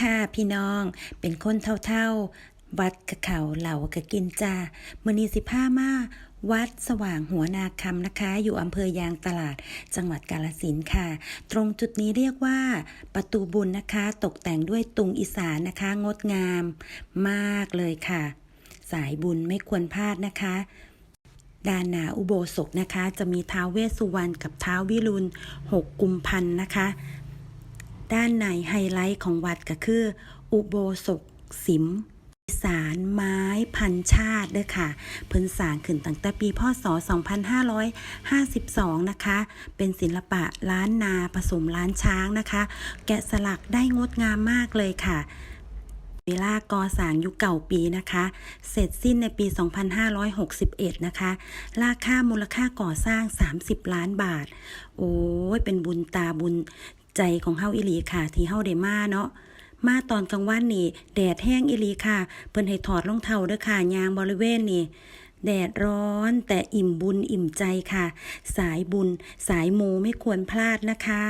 ค่ะพี่น้อง เป็นคนเท่าๆ วัดกะเขาเหล่ากะกินจ้ามือนีสิผ้ามาวัดสว่างหัวนาคำนะคะ อยู่อำเภอยางตลาด จังหวัดกาลสินค่ะ ตรงจุดนี้เรียกว่า ประตูบุญนะคะ ตกแต่งด้วยตุงอีสานนะคะ งดงามมากเลยค่ะ สายบุญไม่ควรพลาดนะคะด้านหนาอุโบสถนะคะ จะมีท้าวเวสสุวรรณกับท้าววิรุณหกกุมพันนะคะ ด้านในไฮไลท์ของวัดก็คือ อุโบสถสิมสารไม้พันชาติเด้อค่ะ เพิ่นสร้างขึ้นตั้งแต่ปีพศ 2552 นะคะ เป็นศิลปะล้านนาผสมล้านช้างนะคะ แกะสลักได้งดงามมากเลยค่ะ เวลาก่อสร้างยุคเก่าปีนะคะ เสร็จสิ้นในปี 2561 นะคะ ราคามูลค่าก่อสร้าง 30 ล้านบาท โอ้ยเป็นบุญตาบุญ ใจของเฮาอิลีค่ะ ที่เฮาได้มาเนาะมาตอนกลางวันนี่ แดดแห้งอิลีค่ะ เพิ่นให้ถอดรองเท้าเด้อค่ะยางบริเวณนี่แดดร้อนแต่อิ่มบุญอิ่มใจค่ะ สายบุญ สายมูไม่ควรพลาดนะคะ